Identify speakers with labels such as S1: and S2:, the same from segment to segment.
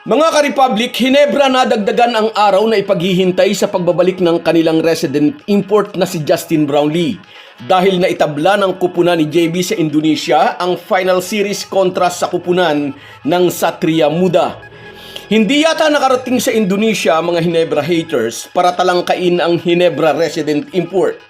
S1: Mga ka-Republic, Hinebra nadagdagan ang araw na ipaghihintay sa pagbabalik ng kanilang resident import na si Justin Brownlee dahil naitabla ng kupunan ni JB sa Indonesia ang final series kontra sa kupunan ng Satria Muda. Hindi yata nakarating sa Indonesia mga Hinebra haters para talangkain ang Hinebra resident import.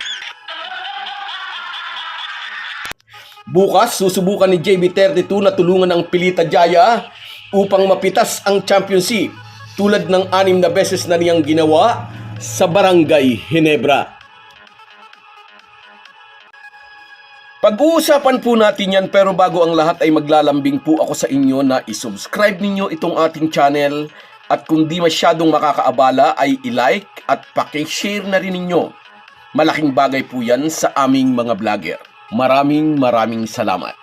S1: Bukas, susubukan ni JB32 na tulungan ang Pilita Jaya upang mapitas ang championship tulad ng anim na beses na niyang ginawa sa Barangay Hinebra. Pag-uusapan po natin yan pero bago ang lahat ay maglalambing po ako sa inyo na isubscribe ninyo itong ating channel at kung di masyadong makakaabala ay i-like at pakishare na rin ninyo. Malaking bagay po yan sa aming mga vlogger. Maraming maraming salamat.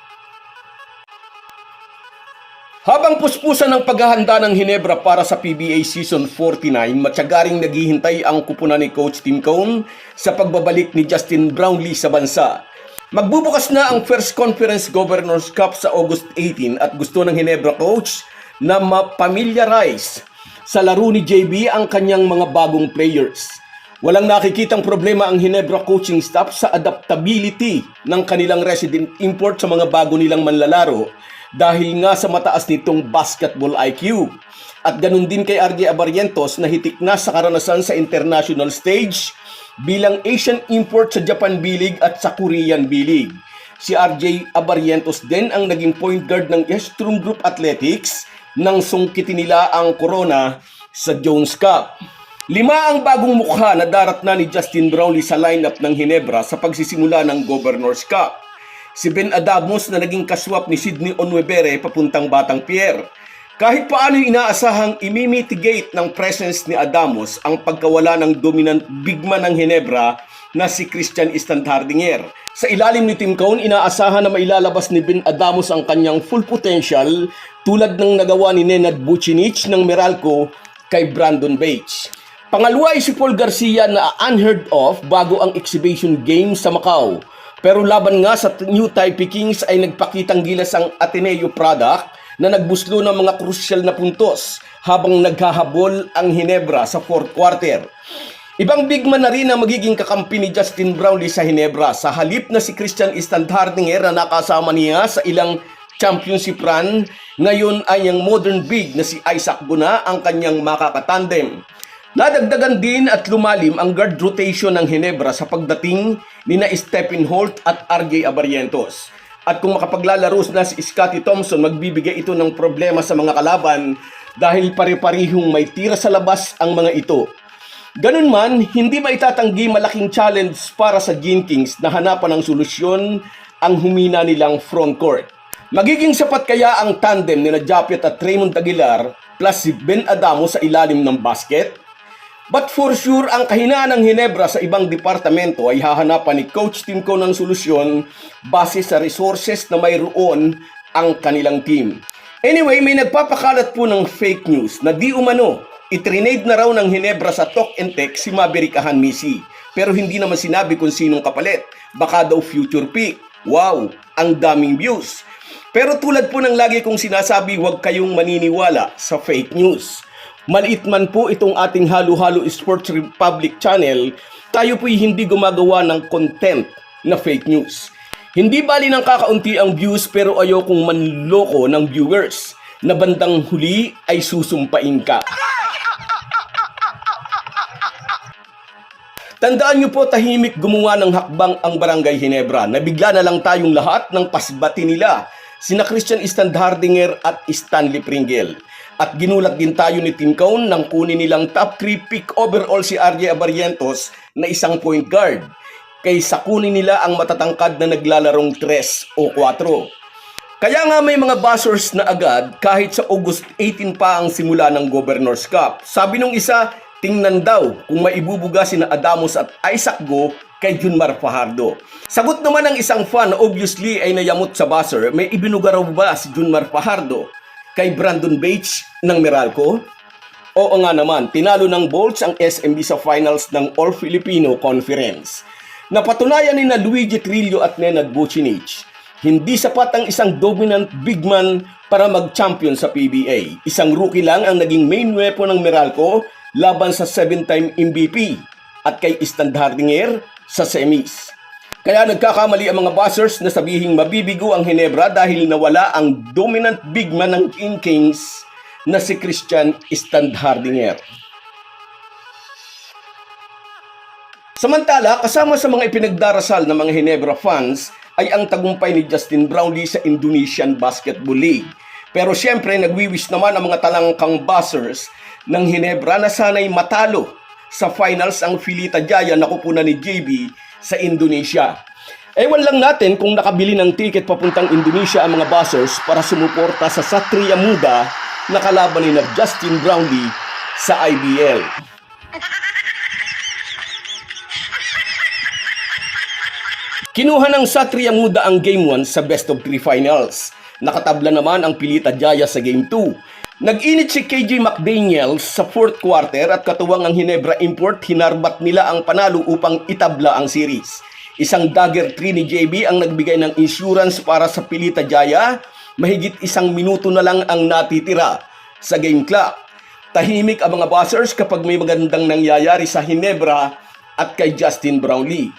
S1: Habang puspusan ng paghahanda ng Hinebra para sa PBA Season 49, matsagaring naghihintay ang kupunan ni Coach Tim Cone sa pagbabalik ni Justin Brownlee sa bansa. Magbubukas na ang First Conference Governors Cup sa August 18 at gusto ng Hinebra coach na ma-familiarize sa laro ni JB ang kanyang mga bagong players. Walang nakikitang problema ang Hinebra coaching staff sa adaptability ng kanilang resident import sa mga bago nilang manlalaro dahil nga sa mataas nitong basketball IQ. At ganun din kay RJ Abarientos na hitik na sa karanasan sa international stage bilang Asian import sa Japan B-League at sa Korean B-League. Si RJ Abarientos din ang naging point guard ng Estrum Group Athletics nang sungkitin nila ang corona sa Jones Cup. Lima ang bagong mukha na darat na ni Justin Brownlee sa lineup ng Hinebra sa pagsisimula ng Governors Cup. Si Ben Adamos na naging kaswap ni Sidney Onwebere papuntang Batang Pierre. Kahit paano inaasahang imimitigate ng presence ni Adamos ang pagkawala ng dominant bigman ng Hinebra na si Christian Standhardinger. Sa ilalim ni Tim Cone, inaasahan na mailalabas ni Ben Adamos ang kanyang full potential tulad ng nagawa ni Nenad Bucinich ng Meralco kay Brandon Bates. Pangalawa ay si Paul Garcia na unheard of bago ang exhibition game sa Macau. Pero laban nga sa New Taipei Kings ay nagpakitang gilas ang Ateneo product na nagbuslo ng mga krusyal na puntos habang naghahabol ang Hinebra sa fourth quarter. Ibang bigman na rin ang magiging kakampi ni Justin Brownlee sa Hinebra sa halip na si Christian Standhardinger na nakasama niya sa ilang championship run. Ngayon ay ang modern big na si Isaac Guna ang kanyang makakatandem. Nadagdagan din at lumalim ang guard rotation ng Hinebra sa pagdating ni na Stephen Holt at RJ Abarientos. At kung makapaglalaro na si Scotty Thompson, magbibigay ito ng problema sa mga kalaban dahil pare-parihong may tira sa labas ang mga ito. Ganun man, hindi ba itatanggi malaking challenge para sa Gene Kings na hanapan ng solusyon ang humina nilang front court. Magiging sapat kaya ang tandem ni na Japet at Raymond Aguilar plus si Ben Adamo sa ilalim ng basket? But for sure, ang kahinaan ng Hinebra sa ibang departamento ay hahanapan ni Coach Tim Cone ng solusyon base sa resources na mayroon ang kanilang team. Anyway, may nagpapakalat po ng fake news na di umano, itrinade na raw ng Hinebra sa Talk and Tech si Maverick Ahanmisi. Pero hindi naman sinabi kung sinong kapalit. Baka daw future pick. Wow, ang daming views. Pero tulad po ng lagi kong sinasabi, huwag kayong maniniwala sa fake news. Maliit man po itong ating Halo-Halo Sports Republic channel, tayo po'y hindi gumagawa ng content na fake news. Hindi bali ng kakaunti ang views pero ayokong manloko ng viewers na bandang huli ay susumpain ka. Tandaan niyo po tahimik gumawa ng hakbang ang Barangay Hinebra. Nabigla na lang tayong lahat ng pasbati nila. Sina Christian Standhardinger at Stanley Pringle. At ginulat din tayo ni Tim Cone nang kunin nilang top 3 pick overall si RJ Abarientos na isang point guard. Kaysa kunin nila ang matatangkad na naglalarong 3 o 4. Kaya nga may mga buzzers na agad kahit sa August 18 pa ang simula ng Governor's Cup. Sabi nung isa, tingnan daw kung maibubuga sina Adamos at Isaac Go kay Junmar Fajardo. Sagot naman ng isang fan na obviously ay nayamot sa buzzer, may ibinuga raw ba si Junmar Fajardo kay Brandon Bates ng Meralco? Oo nga naman, tinalo ng Bolts ang SMB sa finals ng All-Filipino Conference. Napatunayan ni na Luigi Trillo at Nenad Bucinich Hindi sapat ang isang dominant big man para mag-champion sa PBA. Isang rookie lang ang naging main weapon ng Meralco laban sa 7-time MVP at kay Standhardinger sa semis. Kaya nagkakamali ang mga buzzers na sabihing mabibigo ang Hinebra dahil nawala ang dominant big man ng King Kings na si Christian Standhardinger. Samantala, kasama sa mga ipinagdarasal ng mga Hinebra fans ay ang tagumpay ni Justin Brownlee sa Indonesian Basketball League. Pero siyempre, nagwiwis naman ang mga talangkang buzzers ng Hinebra na sana'y matalo sa finals ang Filita Jaya na kupunan ni JB sa Indonesia. Ewan lang natin kung nakabili ng ticket papuntang Indonesia ang mga buzzers para sumuporta sa Satria Muda na kalaban ni na Justin Brownlee sa IBL. Kinuha ng Satria Muda ang Game 1 sa Best of 3 Finals. Nakatabla naman ang Pilita Jaya sa Game 2. Nag-init si KJ McDaniels sa fourth quarter at katuwang ang Hinebra Import, hinarbat nila ang panalo upang itabla ang series. Isang dagger 3 ni JB ang nagbigay ng insurance para sa Pilita Jaya. Mahigit isang minuto na lang ang natitira sa game clock. Tahimik ang mga buzzers kapag may magandang nangyayari sa Hinebra at kay Justin Brownlee.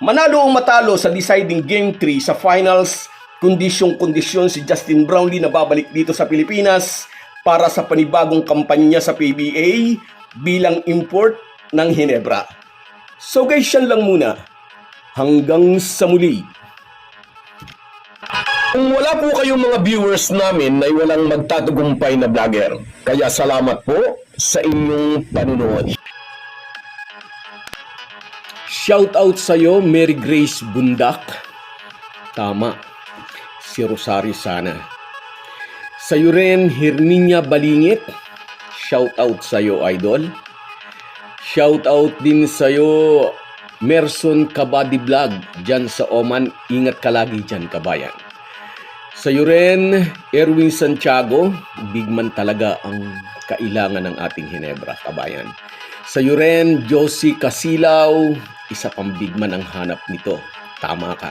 S1: Manalo o matalo sa deciding Game 3 sa finals, kondisyong-kondisyon si Justin Brownlee na babalik dito sa Pilipinas para sa panibagong kampanya sa PBA bilang import ng Hinebra. So guys, yan lang muna. Hanggang sa muli. Kung wala po kayong mga viewers namin ay walang magtatagumpay na vlogger. Kaya salamat po sa inyong panunood. Shout out sa iyo, Mary Grace Bundak. Tama. Si Rosario sana. Sa iyo rin, Herminia Balingit. Shout out sa iyo, idol. Shout out din sa iyo, Merson Kabadi Vlog. Diyan sa Oman, ingat ka lagi dyan, kabayan. Sa iyo rin, Erwin Santiago. Big man talaga ang kailangan ng ating Hinebra, kabayan. Sa iyo rin, Josie Casilaw, isa pang big man ang hanap nito. Tama ka.